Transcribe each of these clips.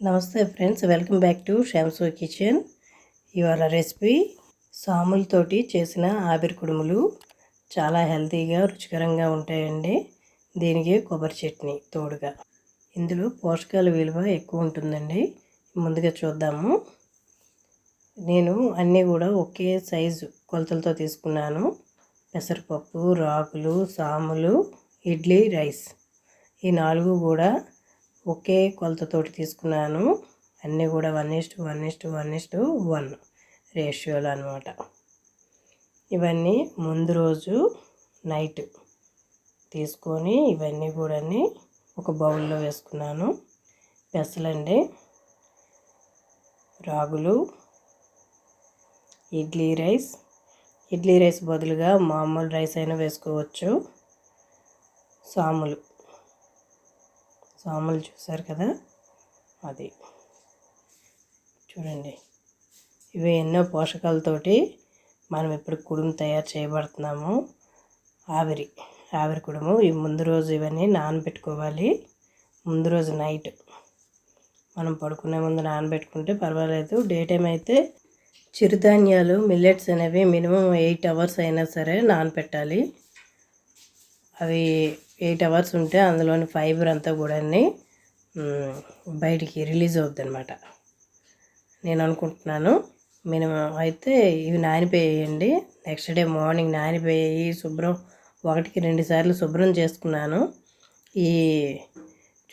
నమస్తే friends welcome back to షామ్సో kitchen. ఇవాళ recipe సాములతోటి చేసిన ఆవిరి కుడుములు. చాలా హెల్తీగా రుచికరంగా ఉంటాయండి. దీనికి కొబ్బరి చట్నీ తోడుగా. ఇందులో పోషకాల విలువ ఎక్కువ ఉంటుందండి. ముందుగా చూద్దాము. నేను అన్నీ కూడా ఒకే సైజు కొలతలతో తీసుకున్నాను. పెసరపప్పు రాకులు సాములు ఇడ్లీ రైస్. ఈ నాలుగు కూడా ఒకే కొలతతోటి తీసుకున్నాను. అన్నీ కూడా one is to one is to one is to one రేషియోలు అనమాట ఇవన్నీ ముందు రోజు నైట్ తీసుకొని ఇవన్నీ కూడా ఒక బౌల్లో వేసుకున్నాను. పెసలండి రాగులు ఇడ్లీ రైస్. ఇడ్లీ రైస్ బదులుగా మామూలు రైస్ అయినా వేసుకోవచ్చు. సాములు. సాములు చూసారు కదా? అది. చూడండి. ఇవి ఎన్నో పోషకాలతోటి మనం ఇప్పుడు కుడుము తయారు చేయబడుతున్నాము. ఆవిరి ఆవిరి కుడుము. ఈ ముందు రోజు ఇవన్నీ నానబెట్టుకోవాలి. ముందు రోజు నైట్. మనం పడుకునే ముందు నానబెట్టుకుంటే పర్వాలేదు. డే టైం అయితే చిరుధాన్యాలు మిల్లెట్స్ అనేవి మినిమం ఎయిట్ అవర్స్ అయినా సరే నానపెట్టాలి అవి ఎయిట్ అవర్స్ ఉంటే అందులోని ఫైబర్ అంతా కూడా బయటికి రిలీజ్ అవుద్ది అనమాట నేను అనుకుంటున్నాను మినిమం అయితే ఇవి నానిపోయేయండి. నెక్స్ట్ డే మార్నింగ్ నానిపోయి శుభ్రం ఒకటికి రెండు సార్లు శుభ్రం చేసుకున్నాను. ఈ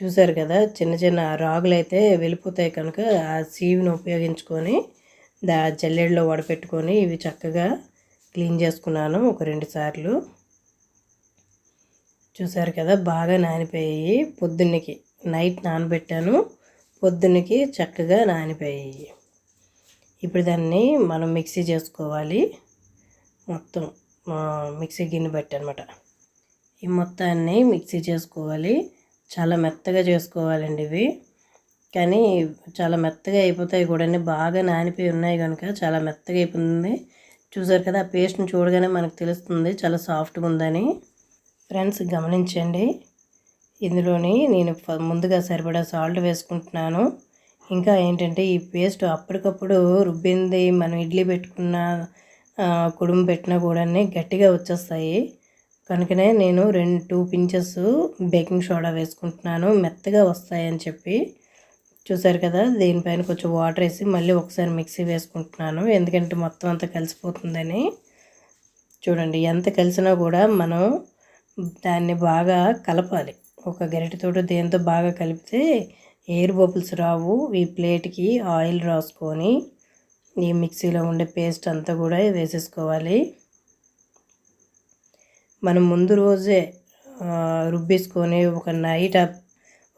చూసారు కదా చిన్న చిన్న రాగులు అయితే వెళ్ళిపోతాయి కనుక ఆ సీవిని ఉపయోగించుకొని దా జల్లెడలో వడపెట్టుకొని ఇవి చక్కగా క్లీన్ చేసుకున్నాను ఒక రెండు సార్లు. చూసారు కదా బాగా నానిపోయాయి. పొద్దున్నకి నైట్ నానబెట్టాను. పొద్దున్నకి చక్కగా నానిపోయాయి. ఇప్పుడు దాన్ని మనం మిక్సీ చేసుకోవాలి. మొత్తం మిక్సీ గిన్నె పెట్టనమాట. ఈ మొత్తాన్ని మిక్సీ చేసుకోవాలి. చాలా మెత్తగా చేసుకోవాలండి ఇవి. కానీ చాలా మెత్తగా అయిపోతాయి కూడా. బాగా నానిపోయి ఉన్నాయి కనుక చాలా మెత్తగా అయిపోతుంది. చూసారు కదా ఆ పేస్ట్ని చూడగానే మనకు తెలుస్తుంది చాలా సాఫ్ట్గా ఉందని. ఫ్రెండ్స్ గమనించండి. ఇందులోని నేను ముందుగా సరిపడా సాల్ట్ వేసుకుంటున్నాను. ఇంకా ఏంటంటే ఈ పేస్ట్ అప్పటికప్పుడు రుబ్బింది మనం ఇడ్లీ పెట్టుకున్న కుడుము పెట్టినా కూడా గట్టిగా వచ్చేస్తాయి. కనుకనే నేను రెండు టూ పించెస్ బేకింగ్ సోడా వేసుకుంటున్నాను. మెత్తగా వస్తాయని చెప్పి. చూసారు కదా దీనిపైన కొంచెం వాటర్ వేసి మళ్ళీ ఒకసారి మిక్సీ వేసుకుంటున్నాను. ఎందుకంటే మొత్తం అంతా కలిసిపోతుందని. చూడండి ఎంత కలిసినా కూడా మనం దాన్ని బాగా కలపాలి. ఒక గరిటెతోటి దేంతో బాగా కలిపితే ఎయిర్ బబుల్స్ రావు. ఈ ప్లేట్కి ఆయిల్ రాసుకొని ఈ మిక్సీలో ఉండే పేస్ట్ అంతా కూడా వేసేసుకోవాలి. మనం ముందు రోజే రుబ్బేసుకొని ఒక నైట్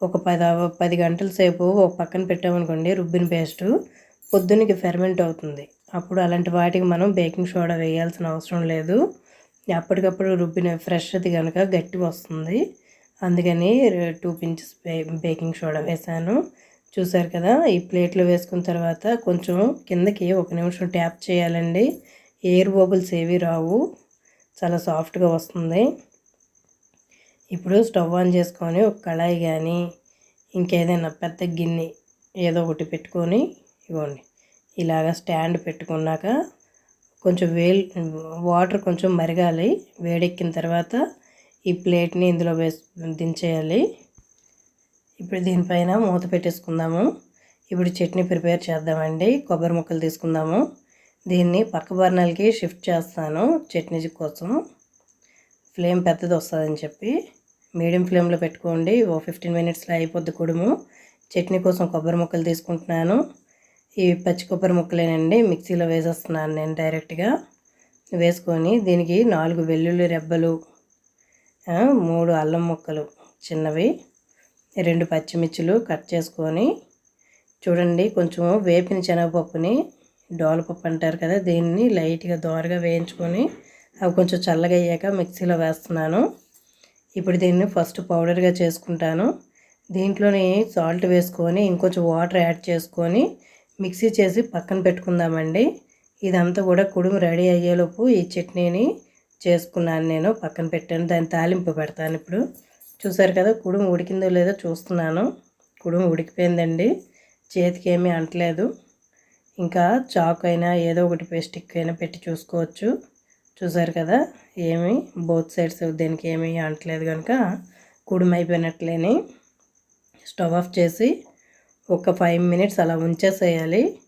ఒక పది పది గంటల సేపు ఒక పక్కన పెట్టామనుకోండి రుబ్బిన పేస్ట్ పొద్దున్నకి ఫెర్మెంట్ అవుతుంది. అప్పుడు అలాంటి వాటికి మనం బేకింగ్ సోడా వేయాల్సిన అవసరం లేదు. అప్పటికప్పుడు రుబ్బిన ఫ్రెష్ అది కనుక గట్టి వస్తుంది. అందుకని టూ పించెస్ బేకింగ్ సోడా వేసాను. చూసారు కదా ఈ ప్లేట్లో వేసుకున్న తర్వాత కొంచెం కిందకి ఒక నిమిషం ట్యాప్ చేయాలండి. ఎయిర్ బబుల్స్ ఏవి రావు. చాలా సాఫ్ట్గా వస్తుంది. ఇప్పుడు స్టవ్ ఆన్ చేసుకొని ఒక కళాయి కానీ ఇంకేదైనా పెద్ద గిన్నె ఏదో ఒకటి పెట్టుకొని ఇవ్వండి ఇలాగ స్టాండ్ పెట్టుకున్నాక కొంచెం వేల్ వాటర్ కొంచెం మరగాలి. వేడెక్కిన తర్వాత ఈ ప్లేట్ని ఇందులో వేసి దించేయాలి. ఇప్పుడు దీనిపైన మూత పెట్టేసుకుందాము. ఇప్పుడు చట్నీ ప్రిపేర్ చేద్దామండి. కొబ్బరి ముక్కలు తీసుకుందాము. దీన్ని పక్క బర్నల్కి షిఫ్ట్ చేస్తాను చట్నీ కోసం. ఫ్లేమ్ పెద్దది వస్తుందని చెప్పి. మీడియం ఫ్లేమ్లో పెట్టుకోండి. ఓ ఫిఫ్టీన్ మినిట్స్లో అయిపోద్ది కుడుము. చట్నీ కోసం కొబ్బరి ముక్కలు తీసుకుంటున్నాను. ఇవి పచ్చి కొబ్బరి ముక్కలేనండి. మిక్సీలో వేసేస్తున్నాను నేను డైరెక్ట్గా. వేసుకొని దీనికి నాలుగు వెల్లుల్లి రెబ్బలు మూడు అల్లం ముక్కలు చిన్నవి రెండు పచ్చిమిర్చులు కట్ చేసుకొని చూడండి కొంచెం వేపిన శనగపప్పుని డోలపప్పు అంటారు కదా దీన్ని లైట్గా దోరగా వేయించుకొని అవి కొంచెం చల్లగా అయ్యాక మిక్సీలో వేస్తున్నాను. ఇప్పుడు దీన్ని ఫస్ట్ పౌడర్గా చేసుకుంటాను. దీంట్లోని సాల్ట్ వేసుకొని ఇంకొంచెం వాటర్ యాడ్ చేసుకొని మిక్సీ చేసి పక్కన పెట్టుకుందామండి. ఇదంతా కూడా కుడుము రెడీ అయ్యేలోపు ఈ చట్నీని చేసుకున్నాను నేను. పక్కన పెట్టాను. దాన్ని తాలింపు పెడతాను ఇప్పుడు. చూసారు కదా కుడుము ఉడికిందో లేదో చూస్తున్నాను. కుడుము ఉడికిపోయిందండి. చేతికి ఏమీ అంటలేదు. ఇంకా చాక్ అయినా ఏదో ఒకటి స్టిక్ అయినా పెట్టి చూసుకోవచ్చు. చూసారు కదా ఏమి బోత్ సైడ్స్ దేనికి ఏమీ అంటలేదు కనుక కుడుమైపోయినట్లేని స్టవ్ ఆఫ్ చేసి ఒక ఫైవ్ మినిట్స్ అలా ఉంచేసేయాలి.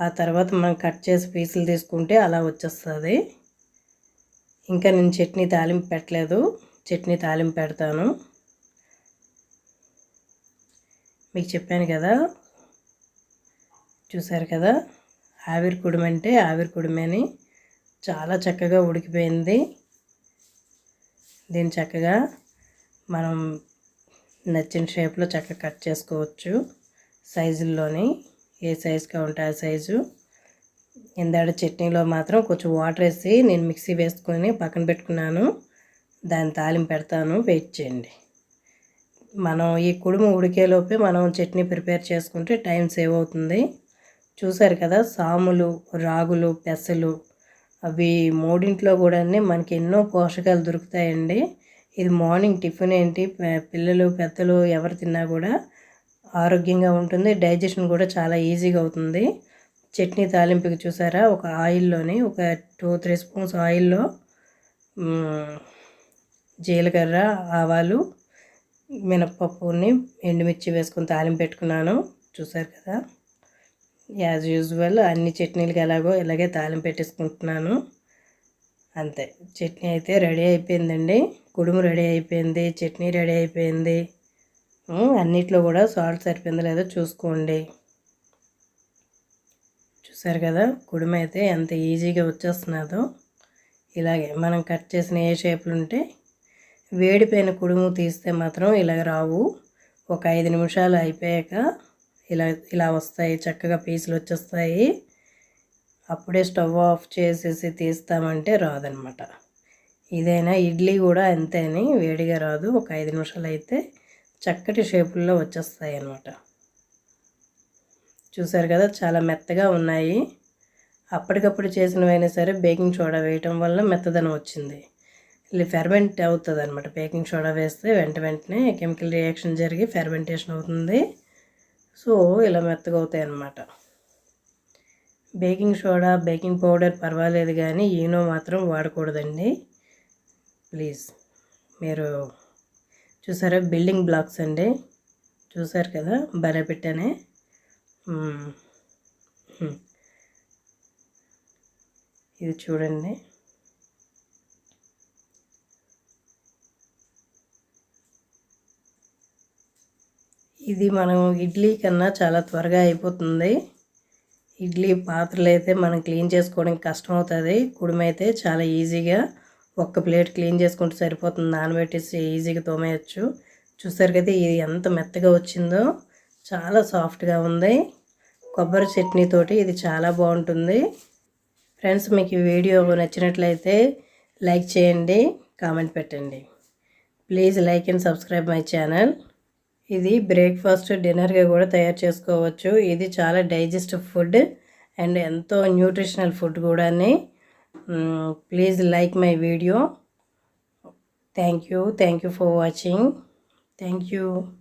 ఆ తర్వాత మనం కట్ చేసి పీసులు తీసుకుంటే అలా వచ్చేస్తుంది. ఇంకా నేను చట్నీ తాలింపు పెట్టలేదు. చట్నీ తాలింపు పెడతాను. మీకు చెప్పాను కదా. చూసారు కదా? ఆవిరి కుడుమ అంటే ఆవిరి కుడుమని చాలా చక్కగా ఉడికిపోయింది. దీన్ని చక్కగా మనం నచ్చిన షేప్లో చక్కగా కట్ చేసుకోవచ్చు. సైజుల్లోని ఏ సైజుగా ఉంటే ఆ సైజు. ఇందాడ చట్నీలో మాత్రం కొంచెం వాటర్ వేసి నేను మిక్సీ వేసుకొని పక్కన పెట్టుకున్నాను. దాన్ని తాలింపు పెడతాను. వెయిట్ చేయండి. మనం ఈ కుడుము ఉడికేలోపే మనం చట్నీ ప్రిపేర్ చేసుకుంటే టైం సేవ్ అవుతుంది. చూసారు కదా సాములు రాగులు పెసలు అవి మూడింట్లో కూడా మనకి ఎన్నో పోషకాలు దొరుకుతాయండి. ఇది మార్నింగ్ టిఫిన్ ఏంటి? పిల్లలు పెద్దలు ఎవరు తిన్నా కూడా ఆరోగ్యంగా ఉంటుంది. డైజెషన్ కూడా చాలా ఈజీగా అవుతుంది. చట్నీ తాలింపుకి చూసారా? ఒక ఆయిల్లోని ఒక టూ త్రీ స్పూన్స్ ఆయిల్లో జీలకర్ర ఆవాలు మినప్పప్పుని ఎండుమిర్చి వేసుకొని తాలింపు పెట్టుకున్నాను. చూసారు కదా? యాజ్ యూజువల్ అన్ని చట్నీలకి ఎలాగో ఇలాగే తాలింపు పెట్టేసుకుంటున్నాను. అంతే. చట్నీ అయితే రెడీ అయిపోయిందండి. కుడుము రెడీ అయిపోయింది. చట్నీ రెడీ అయిపోయింది. అన్నిట్లో కూడా సాల్ట్ సరిపోయిందో లేదో చూసుకోండి. చూసారు కదా కుడుమ అయితే ఎంత ఈజీగా వచ్చేస్తున్నదో. ఇలాగే మనం కట్ చేసిన ఏ షేపులు ఉంటే వేడిపోయిన కుడుము తీస్తే మాత్రం ఇలాగ రావు. ఒక ఐదు నిమిషాలు అయిపోయాక ఇలా ఇలా వస్తాయి చక్కగా పీసులు వచ్చేస్తాయి. అప్పుడే స్టవ్ ఆఫ్ చేసేసి తీస్తామంటే రాదనమాట. ఇదైనా ఇడ్లీ కూడా అంతేని వేడిగా రాదు. ఒక ఐదు నిమిషాలు అయితే చక్కటి షేపుల్లో వచ్చేస్తాయి అన్నమాట చూసారు కదా చాలా మెత్తగా ఉన్నాయి. అప్పటికప్పుడు చేసినవైనా సరే బేకింగ్ సోడా వేయటం వల్ల మెత్తదనం వచ్చింది. ఇది ఫెర్మెంట్ అవుతుంది అనమాట బేకింగ్ సోడా వేస్తే వెంట వెంటనే కెమికల్ రియాక్షన్ జరిగి ఫెర్మెంటేషన్ అవుతుంది. సో ఇలా మెత్తగా అవుతాయి అన్నమాట బేకింగ్ సోడా బేకింగ్ పౌడర్ పర్వాలేదు కానీ ఈనో మాత్రం వాడకూడదండి. ప్లీజ్ మీరు చూసారా? బిల్డింగ్ బ్లాక్స్ అండి. చూసారు కదా? భలే పెట్టానే. ఇది చూడండి. ఇది మనం ఇడ్లీ కన్నా చాలా త్వరగా అయిపోతుంది. ఇడ్లీ పాత్రలు అయితే మనం క్లీన్ చేసుకోవడానికి కష్టం అవుతుంది కుడుమైతే చాలా ఈజీగా ఒక్క ప్లేట్ క్లీన్ చేసుకుంటే సరిపోతుంది. నానబెట్టేసి ఈజీగా తోమేయచ్చు. చూసారు కదా ఇది ఎంత మెత్తగా వచ్చిందో. చాలా సాఫ్ట్గా ఉంది. కొబ్బరి చట్నీతోటి ఇది చాలా బాగుంటుంది. ఫ్రెండ్స్ మీకు ఈ వీడియో నచ్చినట్లయితే లైక్ చేయండి కామెంట్ పెట్టండి. Please like and subscribe my channel. ఇది బ్రేక్ఫాస్ట్ డిన్నర్గా కూడా తయారు చేసుకోవచ్చు. ఇది చాలా డైజెస్టివ్ ఫుడ్ అండ్ ఎంతో న్యూట్రిషనల్ ఫుడ్ కూడా please like my video. Thank you. Thank you for watching. Thank you